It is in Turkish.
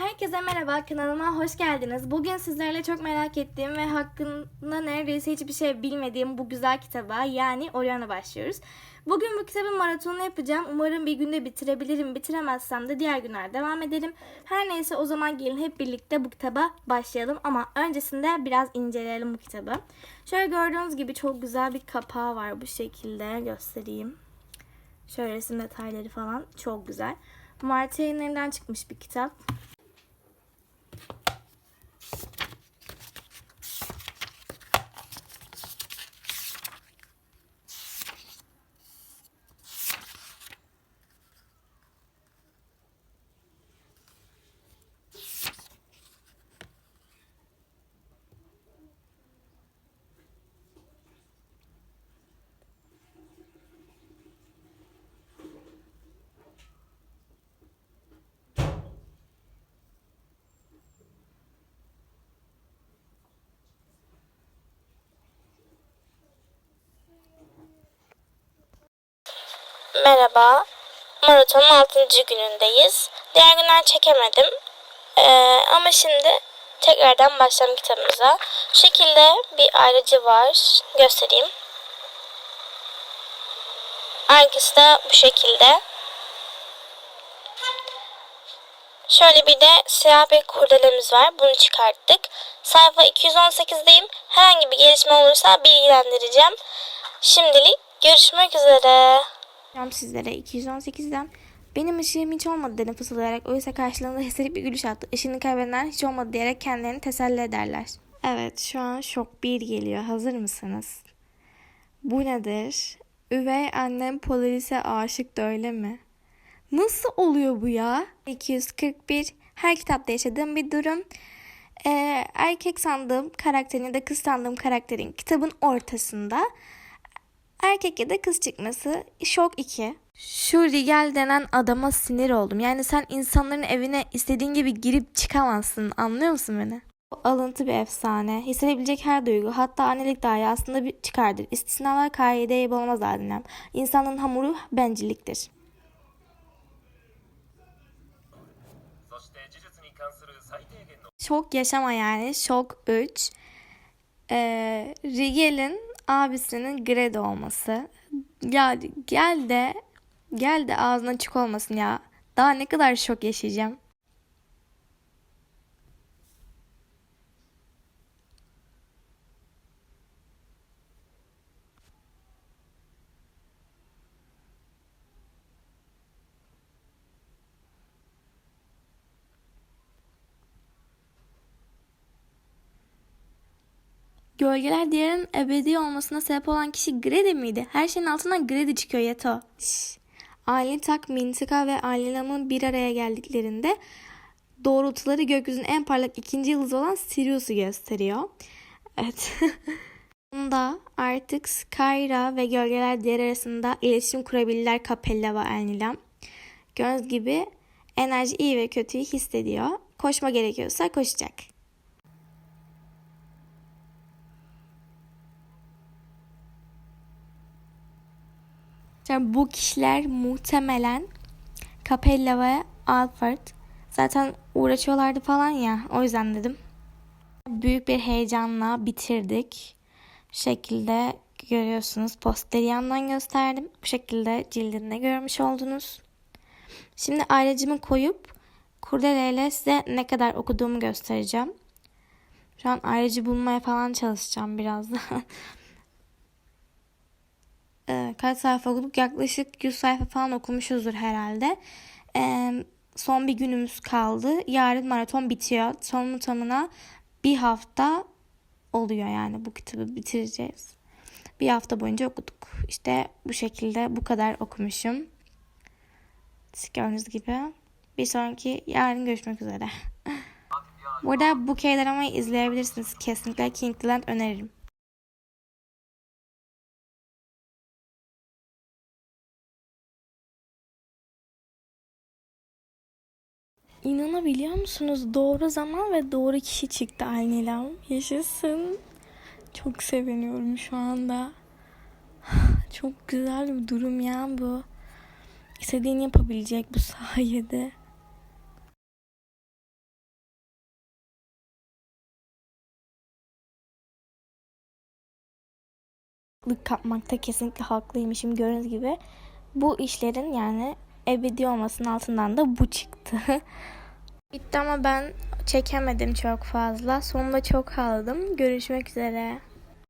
Herkese merhaba, kanalıma hoş geldiniz. Bugün sizlerle çok merak ettiğim ve hakkında neredeyse hiçbir şey bilmediğim bu güzel kitaba yani Orion'a başlıyoruz. Bugün bu kitabın maratonunu yapacağım. Umarım bir günde bitirebilirim. Bitiremezsem de diğer günler devam edelim. Her neyse o zaman gelin hep birlikte bu kitaba başlayalım. Ama öncesinde biraz inceleyelim bu kitabı. Şöyle gördüğünüz gibi çok güzel bir kapağı var bu şekilde göstereyim. Şöyle resim detayları falan çok güzel. Mart yayınlarından çıkmış bir kitap. Merhaba. Maratonun 6. günündeyiz. Diğer günler çekemedim. Ee, ama şimdi tekrardan başlayalım kitabımıza. Şu şekilde bir ayrıcı var. Göstereyim. Arkası da bu şekilde. Şöyle bir de siyah bir kurdelemiz var. Bunu çıkarttık. Sayfa 218'deyim. Herhangi bir gelişme olursa bilgilendireceğim. Şimdilik görüşmek üzere. Selam sizlere 218'den. Benim ışığım hiç olmadı dedim fısıldayarak. Oysa karşılarında hissedip bir gülüş attı. Işığını kaybedenler hiç olmadı diyerek kendilerini teselli ederler. Evet şu an şok bir geliyor. Hazır mısınız? Bu nedir? Üvey annem Polaris'e aşık da öyle mi? Nasıl oluyor bu ya? 241 her kitapta yaşadığım bir durum. Ee, erkek sandığım karakterin ya da kız sandığım karakterin kitabın ortasında Erkek ya da kız çıkması. Şok 2. Şu Rigel denen adama sinir oldum. Yani sen insanların evine istediğin gibi girip çıkamazsın. Anlıyor musun beni? alıntı bir efsane. Hissedebilecek her duygu hatta annelik dahi aslında bir çıkardır. İstisnalar kaideye bulamaz adinem. İnsanın hamuru bencilliktir. Şok yaşama yani. Şok 3. Ee, Rigel'in abisinin Gred olması. Ya gel de gel de ağzına çık olmasın ya. Daha ne kadar şok yaşayacağım. Gölgeler diyarının ebedi olmasına sebep olan kişi Grede miydi? Her şeyin altından Grede çıkıyor Yeto. Şşş. Ali Tak, Mintika ve Alilam'ın bir araya geldiklerinde doğrultuları gökyüzünün en parlak ikinci yıldızı olan Sirius'u gösteriyor. Evet. Bunda artık Skyra ve Gölgeler Diyarı arasında iletişim kurabilirler Capella ve Anilam. Göz gibi enerji iyi ve kötüyü hissediyor. Koşma gerekiyorsa koşacak. Yani bu kişiler muhtemelen Capella ve Alfred zaten uğraşıyorlardı falan ya o yüzden dedim. Büyük bir heyecanla bitirdik. Bu şekilde görüyorsunuz. Posteri yandan gösterdim. Bu şekilde cildinde görmüş oldunuz. Şimdi ayrıcımı koyup kurdeleyle size ne kadar okuduğumu göstereceğim. Şu an ayrıcı bulmaya falan çalışacağım birazdan. Ee, kaç sayfa okuduk? Yaklaşık 100 sayfa falan okumuşuzdur herhalde. Ee, son bir günümüz kaldı. Yarın maraton bitiyor. Son tamına bir hafta oluyor yani bu kitabı bitireceğiz. Bir hafta boyunca okuduk. İşte bu şekilde bu kadar okumuşum. Gördüğünüz gibi. Bir sonraki yarın görüşmek üzere. Burada bu K-dramayı izleyebilirsiniz. Kesinlikle Kingland öneririm. İnanabiliyor musunuz? Doğru zaman ve doğru kişi çıktı Aynilem. Yaşasın. Çok seviniyorum şu anda. Çok güzel bir durum ya bu. İstediğini yapabilecek bu sayede. kapmakta kesinlikle haklıymışım gördüğünüz gibi. Bu işlerin yani ebedi olmasının altından da bu çıktı. Bitti ama ben çekemedim çok fazla. Sonunda çok ağladım. Görüşmek üzere.